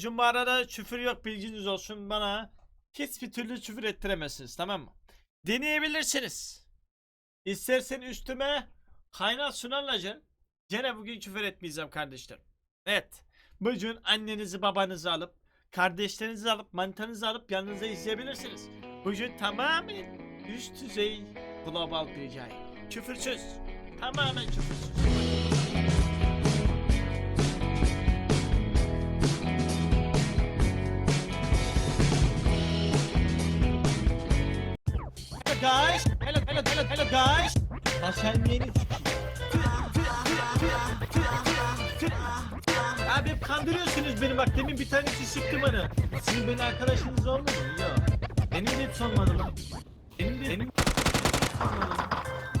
Şu bu arada küfür yok bilginiz olsun bana hiçbir türlü küfür ettiremezsiniz tamam mı? Deneyebilirsiniz. İstersen üstüme kaynar sunarlacan. Gene bugün küfür etmeyeceğim kardeşlerim. Evet. Bugün annenizi babanızı alıp kardeşlerinizi alıp mantanızı alıp yanınıza izleyebilirsiniz. Bugün tamamen üst düzey global bir hikaye. Küfürsüz. Tamamen küfürsüz. Guys. Ha sen yeni Abi hep kandırıyorsunuz beni bak demin bir tanesi sıktı bana. Sizin beni arkadaşınız olmadı mı? Yok. Benim de hiç olmadı lan. Benim de benim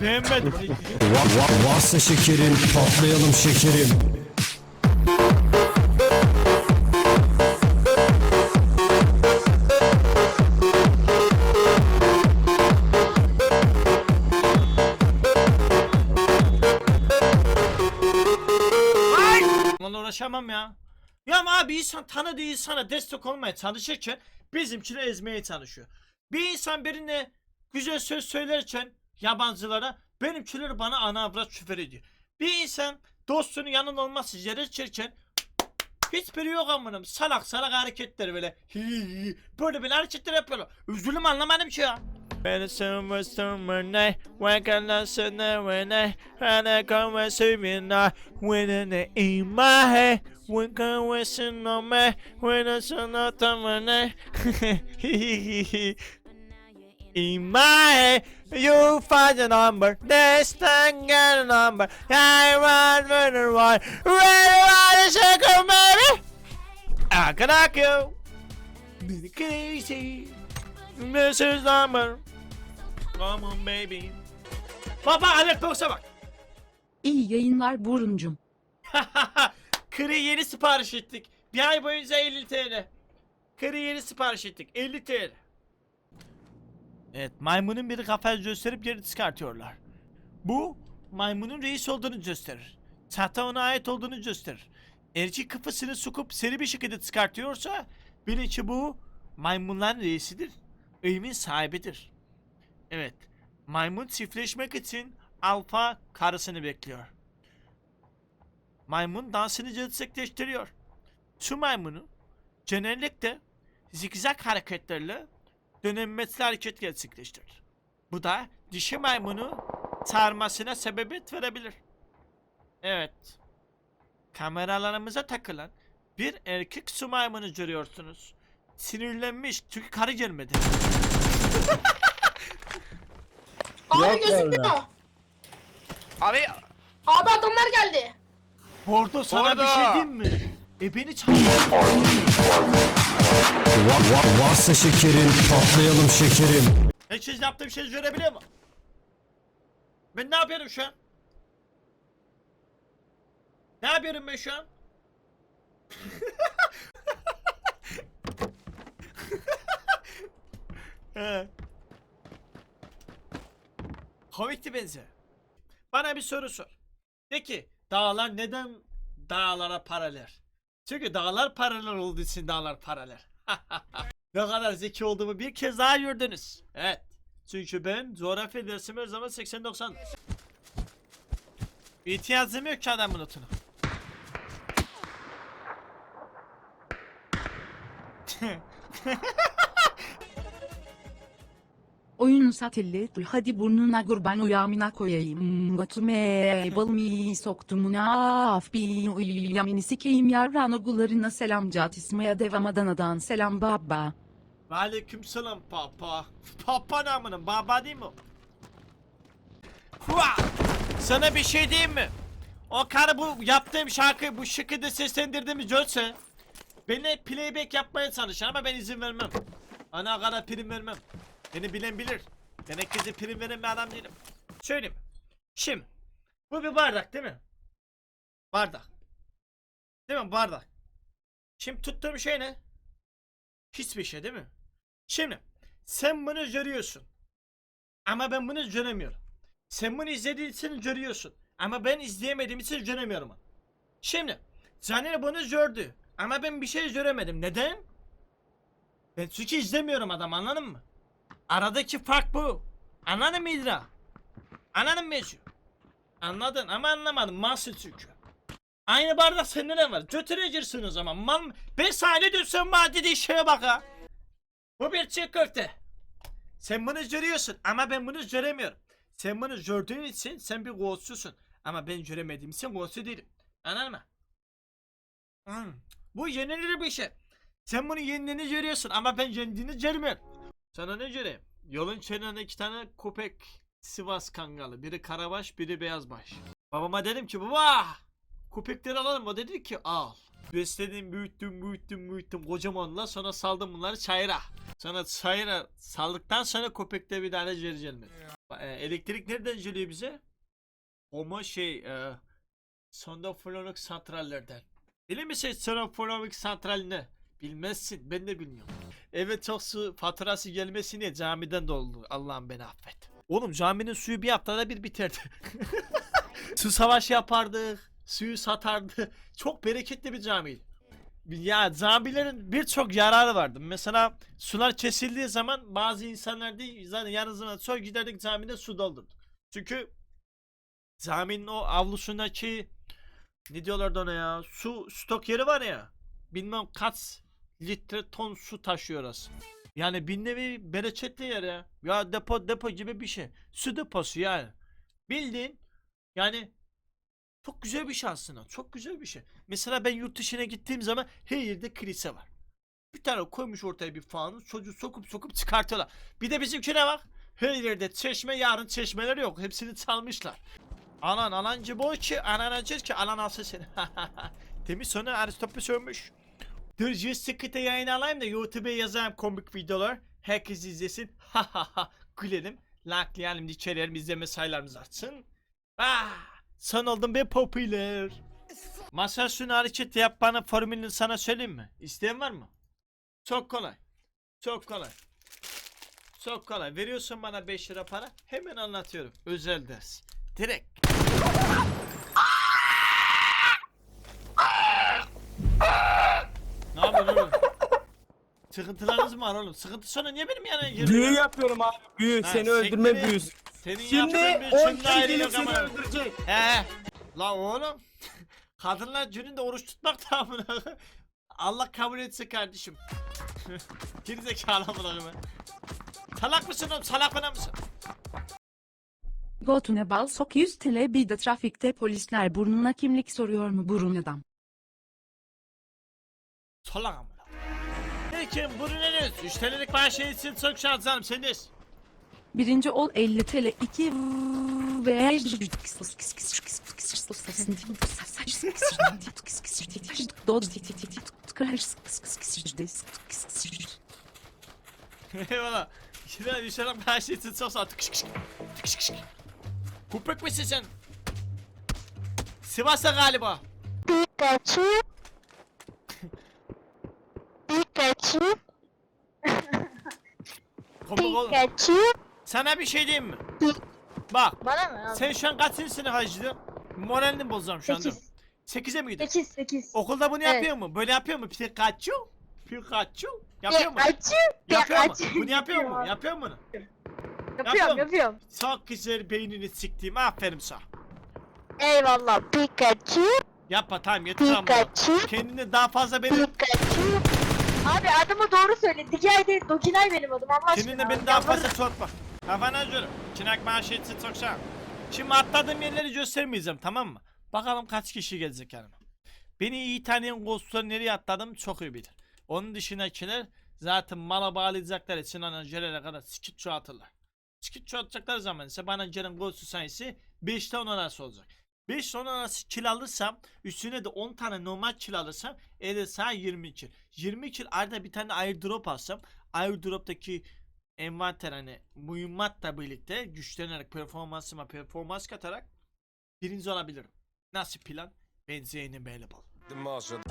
Beğenmedim. Va- va- varsa şekerim patlayalım şekerim. Uğraşamam ya. Ya abi insan tanıdığı insana destek olmaya çalışırken bizimkini ezmeye çalışıyor. Bir insan birine güzel söz söylerken yabancılara benimkileri bana ana avrat küfür ediyor. Bir insan dostunun yanında olması gerekirken hiçbiri yok amınım. Salak salak hareketler böyle. böyle böyle hareketler yapıyorlar. Üzülüm anlamadım ki ya. Pero somos tumane, wakala sana wane, ana kama subina, wena ne imahe, waka wesin no me, wena sana tamane, Imahe, you find a number, this time get a number, I want, run, run, run, run, run, circle, baby! I can knock you! Crazy! This is number. Come on baby. Baba Alert Box'a bak. İyi yayınlar Buruncum. Kırı yeni sipariş ettik. Bir ay boyunca 50 TL. Kırı yeni sipariş ettik. 50 TL. Evet maymunun biri kafayı gösterip geri çıkartıyorlar. Bu maymunun reis olduğunu gösterir. Tahta ona ait olduğunu gösterir. Erkek kafasını sokup seri bir şekilde çıkartıyorsa bilin ki bu maymunların reisidir. Evimin sahibidir. Evet. Maymun çiftleşmek için alfa karısını bekliyor. Maymun dansını gerçekleştiriyor. Şu maymunu genellikle zigzag hareketlerle dönemmesli hareket gerçekleştirir. Bu da dişi maymunu çağırmasına sebebiyet verebilir. Evet. Kameralarımıza takılan bir erkek su maymunu görüyorsunuz. Sinirlenmiş çünkü karı gelmedi. Abi gözüküyor. Abi Abi adamlar geldi. Bordo sana bir şey diyeyim mi? E beni çağır. Va- va- varsa şekerim patlayalım şekerim. Herkes yaptığım şeyi görebiliyor mu? Ben ne yapıyorum şu an? Ne yapıyorum ben şu an? He. Komikti benzi. Bana bir soru sor. De ki dağlar neden dağlara paralel? Çünkü dağlar paralel olduğu için dağlar paralel. ne kadar zeki olduğumu bir kez daha gördünüz. Evet. Çünkü ben coğrafya dersimi her zaman 80-90. İhtiyacım yok ki adamın notunu. Oyunu satilli hadi burnuna kurban uyamına koyayım. Götüme balmi soktumuna af bir uyuyamini sikeyim yarran ogularına selam cat ismaya devam Adana'dan selam baba. Aleyküm selam papa. Papa namının baba değil mi? Hua! Sana bir şey diyeyim mi? O karı bu yaptığım şarkıyı bu şıkıda seslendirdiğimi görse beni playback yapmaya çalışır ama ben izin vermem. Ana kadar prim vermem. Beni bilen bilir. Ben herkese prim veren bir adam değilim. Söyleyeyim. Şimdi bu bir bardak değil mi? Bardak. Değil mi bardak? Şimdi tuttuğum şey ne? Hiçbir şey değil mi? Şimdi sen bunu görüyorsun. Ama ben bunu göremiyorum. Sen bunu izlediğin için görüyorsun. Ama ben izleyemediğim için göremiyorum. Şimdi Caner bunu gördü. Ama ben bir şey göremedim. Neden? Ben çünkü izlemiyorum adam anladın mı? Aradaki fark bu. Anladın mı İdra? Anladın mı Ecu? Anladın ama anlamadın. Mahsul çünkü. Aynı bardak sende de var. Götüreceksin o zaman. Ben sahne diyorsun bana dediği şeye bak ha. Bu bir çiğ köfte. Sen bunu görüyorsun ama ben bunu göremiyorum. Sen bunu gördüğün için sen bir golsüzsün. Ama ben göremediğim için golsü değilim. Anladın mı? Hmm. Bu yenilir bir şey. Sen bunu yendiğini görüyorsun ama ben yendiğini görmüyorum. Sana ne göreyim? Yolun kenarında iki tane köpek Sivas kangalı. Biri karabaş, biri beyazbaş. Babama dedim ki baba köpekleri alalım. O dedi ki al. Besledim, büyüttüm, büyüttüm, büyüttüm. Kocamanla sonra saldım bunları çayıra. Sonra çayıra saldıktan sonra köpekte bir tane geri gelmedi. E, elektrik nereden geliyor bize? Ama şey, e, sondofonik santrallerden. Bilir misin sondofonik santral ne? Bilmezsin, ben de bilmiyorum. Evet çok su faturası gelmesine camiden doldu. Allah'ım beni affet. Oğlum caminin suyu bir haftada bir biterdi. Su savaşı yapardık. Suyu satardı. Çok bereketli bir camiydi. Ya camilerin birçok yararı vardı. Mesela sular kesildiği zaman bazı insanlar değil zaten zaman sonra giderdik camide su doldurdu. Çünkü caminin o avlusundaki ne diyorlardı ona ya su stok yeri var ya bilmem kaç litre ton su taşıyor orası. Yani bir nevi bereketli yer ya. Ya depo depo gibi bir şey. Su deposu yani. Bildiğin yani çok güzel bir şey aslında. Çok güzel bir şey. Mesela ben yurt dışına gittiğim zaman her yerde kilise var. Bir tane koymuş ortaya bir fanus. Çocuğu sokup sokup çıkartıyorlar. Bir de bizimkine bak. Her yerde çeşme yarın çeşmeler yok. Hepsini çalmışlar. Anan anancı boy ki anan acır ki anan alsın seni. Demiş sonra Aristopus ölmüş. Dur yüz sıkıntı yayın alayım da YouTube'a yazayım komik videolar. Herkes izlesin. Ha ha ha. Gülelim. Likelayalım, içerim, izleme sayılarımız artsın. Ah, son oldum be popüler. Masa üstüne hareket yap bana formülünü sana söyleyeyim mi? İsteyen var mı? Çok kolay. Çok kolay. Çok kolay. Veriyorsun bana 5 lira para. Hemen anlatıyorum. Özel ders. Direkt. ne yapıyorsun oğlum? Sıkıntılarınız mı var oğlum? Sıkıntı sonra niye benim yanına geliyorsun? Büyü yapıyorum abi. Büyü. Ha, Seni öldürme siktir büyüsü. Senin Şimdi yaptığın bir 10 şimdi ayrı kişi yok seni ama. öldürecek. He. La oğlum. Kadınlar gününde oruç tutmak da amına. koyayım. Allah kabul etse kardeşim. Gerizekalı amına koyayım. Salak mısın oğlum? Salak bana mısın? Gotune bal sok 100 TL bir de trafikte polisler burnuna kimlik soruyor mu burun adam. Salak amına. Peki bunu ne diyorsun? 3 TL'lik maaşı için çok şanslanım. Sendeyiz. Birinci ol 50 TL 2 ve Eyvallah. Şuraya bir şeyler için çok sağ ol. Tıkış kış. Tıkış kış. Kupek misin sen? Sivas'ta galiba. Pikachu. Pikachu. Oğlum. Pikachu. Sana bir şey diyeyim mi? Bak. Bana mı? Sen şu an kaçıncı sınıf hacıdın? Moralini bozacağım şu anda. 8. 8'e mi gidiyorsun? 8 8. Okulda bunu Evet. yapıyor mu? Böyle yapıyor mu? Pikachu? Pikachu? Yapıyor mu? Pikachu. Yapıyor mu? Bunu yapıyor mu? Yapıyor mu bunu? Yapıyorum yapıyorum. Çok güzel beynini siktiğim. Aferin sana. Eyvallah. Pikachu. Yapma tamam yeter ama. Pikachu. Kendini daha fazla beni... Pikachu. Abi adımı doğru söyle. Dikey değil. Dokinay benim adım Allah aşkına. Kendini beni daha fazla çortma. Kafana göre. Çınak sağ ol. Şimdi atladığım yerleri göstermeyeceğim tamam mı? Bakalım kaç kişi gelecek yanıma. Beni iyi tanıyan ghostları nereye atladım çok iyi bilir. Onun dışındakiler zaten mala bağlayacaklar için anancelere kadar skit çoğaltırlar. Skit çoğaltacaklar zaman ise bana gelen ghostu sayısı 5'te 10 arası olacak. 5 10 arası kill alırsam üstüne de 10 tane normal kill alırsam elde sağ 20 kill. 20 kill arada bir tane airdrop alsam airdrop'taki envanter hani mühimmatla birlikte güçlenerek performansıma performans katarak birinci olabilirim. Nasıl plan? Ben Zeynep Available. The Martian.